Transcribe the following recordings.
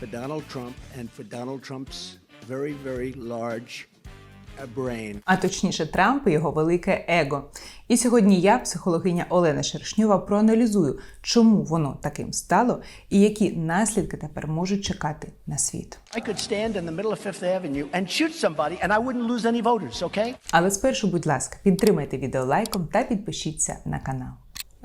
for Donald Trump and for Donald Trump's very, very large uh, brain. а точніше Трамп і його велике его. І сьогодні я, психологиня Олена Шершньова, проаналізую, чому воно таким стало і які наслідки тепер можуть чекати на світ. I could stand in the middle of Fifth Avenue and shoot somebody, and I wouldn't lose any voters, okay? Але спершу, будь ласка, підтримайте відео лайком та підпишіться на канал.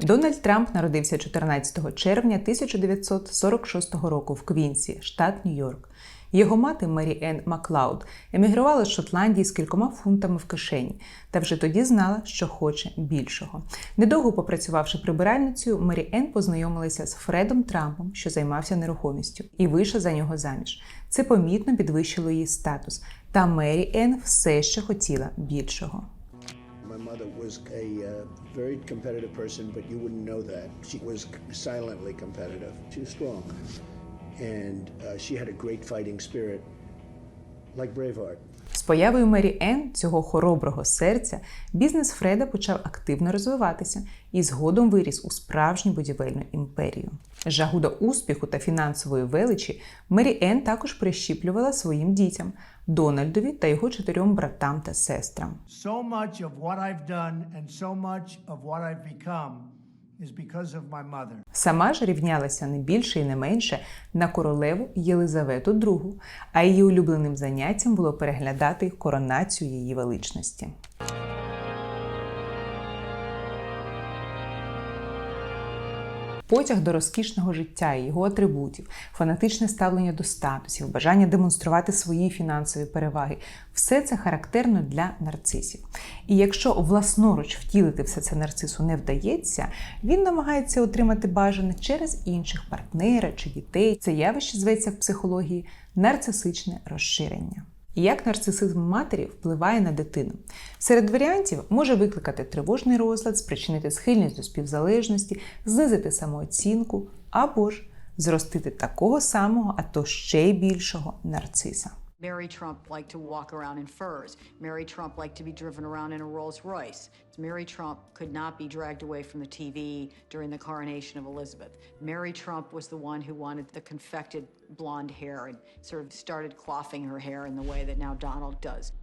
Дональд Трамп народився 14 червня 1946 року в Квінсі, штат Нью-Йорк. Його мати Мері Енн Маклауд емігрувала з Шотландії з кількома фунтами в кишені та вже тоді знала, що хоче більшого. Недовго попрацювавши прибиральницею, Мері Енн познайомилася з Фредом Трампом, що займався нерухомістю, і вийшла за нього заміж. Це помітно підвищило її статус. Та Мері Енн все ще хотіла більшого. Mother was a uh, very competitive person, but you wouldn't know that. She was silently competitive. She was strong. And uh, she had a great fighting spirit, like Braveheart. З появою Мері Енн, цього хороброго серця, бізнес Фреда почав активно розвиватися і згодом виріс у справжню будівельну імперію. Жагу до успіху та фінансової величі Мері Енн також прищіплювала своїм дітям Дональдові та його чотирьом братам та сестрам. So much of what I've done and so much of what I've become is because of my mother. Сама ж рівнялася не більше і не менше на королеву Єлизавету II, а її улюбленим заняттям було переглядати коронацію її величності. Потяг до розкішного життя і його атрибутів, фанатичне ставлення до статусів, бажання демонструвати свої фінансові переваги все це характерно для нарцисів. І якщо власноруч втілити все це нарцису не вдається, він намагається отримати бажане через інших партнера чи дітей. Це явище зветься в психології нарцисичне розширення. Як нарцисизм матері впливає на дитину. Серед варіантів може викликати тривожний розлад, спричинити схильність до співзалежності, знизити самооцінку або ж зростити такого самого, а то ще й більшого нарциса. Mary Trump liked to walk around in furs. Mary Trump liked to be driven around in a Rolls Royce. Mary Trump could not be dragged away from the TV during the coronation of Elizabeth. Mary Trump was the one who wanted the confected blonde hair and sort of started clothing her hair in the way that now Donald does.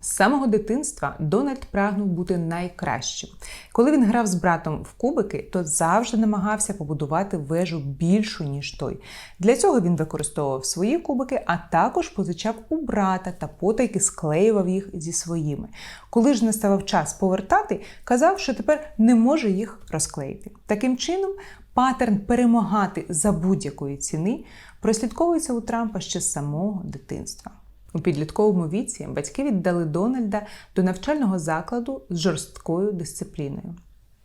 З самого дитинства Дональд прагнув бути найкращим. Коли він грав з братом в кубики, то завжди намагався побудувати вежу більшу, ніж той. Для цього він використовував свої кубики, а також позичав у брата та потайки склеював їх зі своїми. Коли ж наставав час повертати, казав, що тепер не може їх розклеїти. Таким чином, паттерн перемагати за будь-якої ціни прослідковується у Трампа ще з самого дитинства. У підлітковому віці батьки віддали Дональда до навчального закладу з жорсткою дисципліною.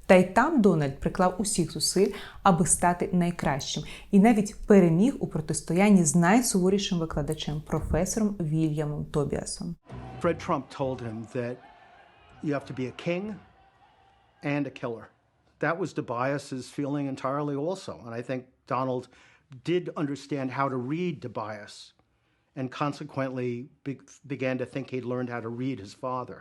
Та й там Дональд приклав усіх зусиль, аби стати найкращим, і навіть переміг у протистоянні з найсуворішим викладачем професором Вільямом Тобіасом. Fred Trump told him that you have to be a king and a killer. That was Tobias's feeling entirely also. And I think Donald did understand how to read Tobias and consequently be- began to think he'd learned how to read his father.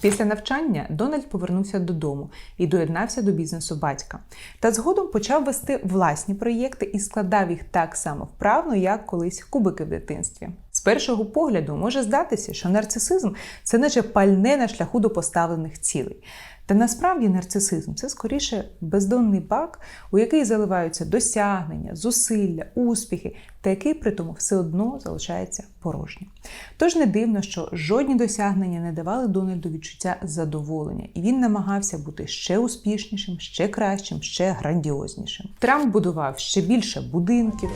Після навчання Дональд повернувся додому і доєднався до бізнесу батька. Та згодом почав вести власні проєкти і складав їх так само вправно, як колись кубики в дитинстві. З першого погляду може здатися, що нарцисизм це наче пальне на шляху до поставлених цілей. Та насправді нарцисизм це скоріше бездонний бак, у який заливаються досягнення, зусилля, успіхи, та який при тому все одно залишається порожнім. Тож не дивно, що жодні досягнення не давали Дональду відчуття задоволення, і він намагався бути ще успішнішим, ще кращим, ще грандіознішим. Трамп будував ще більше будинків,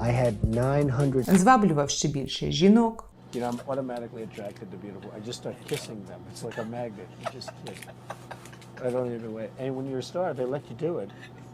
I had 900 зваблював ще більше жінок. You know, I'm automatically attracted to beautiful. I just start kissing them. It's like a magnet. You just kiss. I don't even wait. And when you're a star, they let you do it.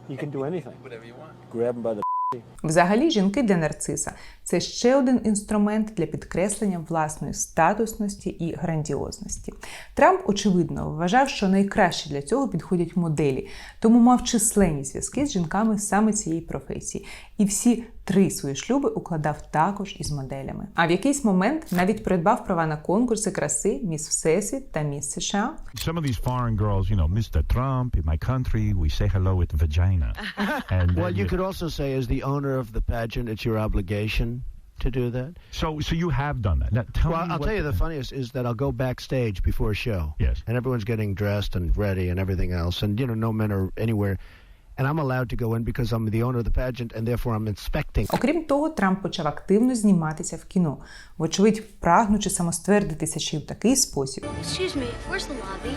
You can do anything. Whatever you want. Grab them by the Взагалі, жінки для нарциса це ще один інструмент для підкреслення власної статусності і грандіозності. Трамп, очевидно, вважав, що найкраще для цього підходять моделі, тому мав численні зв'язки з жінками саме цієї професії. І всі три свої шлюби укладав також із моделями. А в якийсь момент навіть придбав права на конкурси краси Міс Всесвіт та Міс США. Some of these foreign girls, you know, Mr. Trump, in my country, we say hello with vagina. And Well, then you could also say, as the owner of the pageant, it's your obligation to do that. So, so you have done that. Now, tell well, me I'll what tell you the funniest is that I'll go backstage before a show. Yes. And everyone's getting dressed and ready and everything else. And, you know, no men are anywhere. And I'm allowed to go in because I'm the owner of the pageant and therefore I'm inspecting. Окрім того, Трамп почав активно зніматися в кіно, вочевидь, прагнучи самоствердитися ще й в такий спосіб, Excuse me, where's the lobby?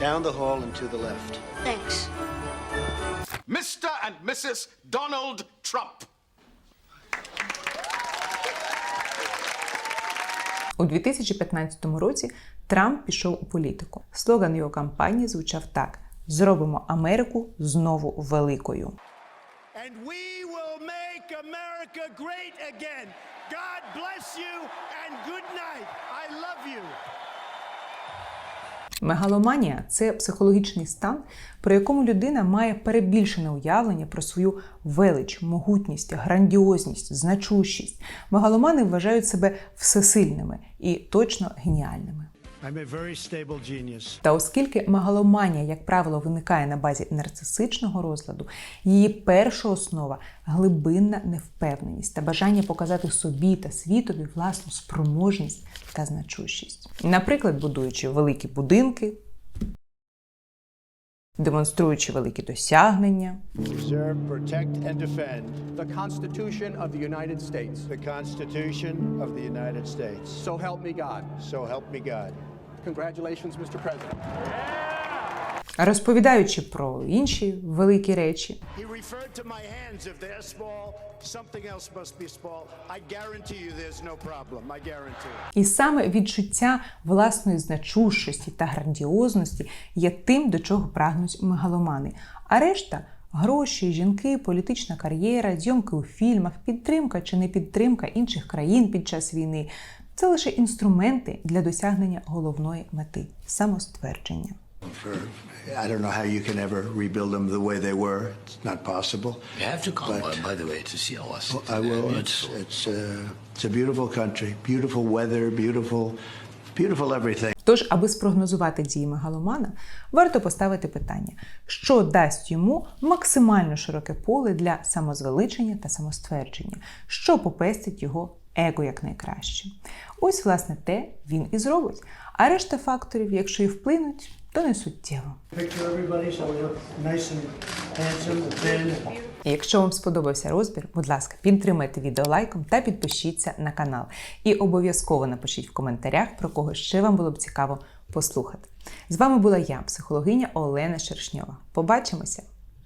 Down the hall and to the left. Thanks. Mr. and Mrs. Donald Trump. У 2015 році Трамп пішов у політику. Слоган його кампанії звучав так: Зробимо Америку знову великою. And we will make America great again. God bless you and good night. I love you. Мегаломанія це психологічний стан, при якому людина має перебільшене уявлення про свою велич, могутність, грандіозність, значущість. Мегаломани вважають себе всесильними і точно геніальними. I'm a very stable genius. Та оскільки мегаломанія, як правило, виникає на базі нарцисичного розладу, її перша основа глибинна невпевненість та бажання показати собі та світові власну спроможність та значущість. Наприклад, будуючи великі будинки, демонструючи великі досягнення, Preserve, protect, and defend The Constitution of the United States. the Constitution of the United States. So help me God. So help me God. Congratulations, Mr. President. розповідаючи про інші великі речі, He referred to my hands. If they're small, something else must be small. I guarantee you there's no problem. I guarantee. І саме відчуття власної значущості та грандіозності є тим, до чого прагнуть мегаломани. А решта гроші, жінки, політична кар'єра, зйомки у фільмах, підтримка чи не підтримка інших країн під час війни це лише інструменти для досягнення головної мети самоствердження. I don't know how you can ever rebuild them the way they were. It's not possible. You have to come, But- by, the way, to see city. I will. It's it's, uh, it's a beautiful country, beautiful weather, beautiful, beautiful everything. Тож, аби спрогнозувати дії мегаломана, варто поставити питання, що дасть йому максимально широке поле для самозвеличення та самоствердження, що попестить його его якнайкраще. Ось, власне, те він і зробить. А решта факторів, якщо і вплинуть, то не суттєво. Якщо вам сподобався розбір, будь ласка, підтримайте відео лайком та підпишіться на канал. І обов'язково напишіть в коментарях, про кого ще вам було б цікаво послухати. З вами була я, психологиня Олена Шершньова. Побачимося!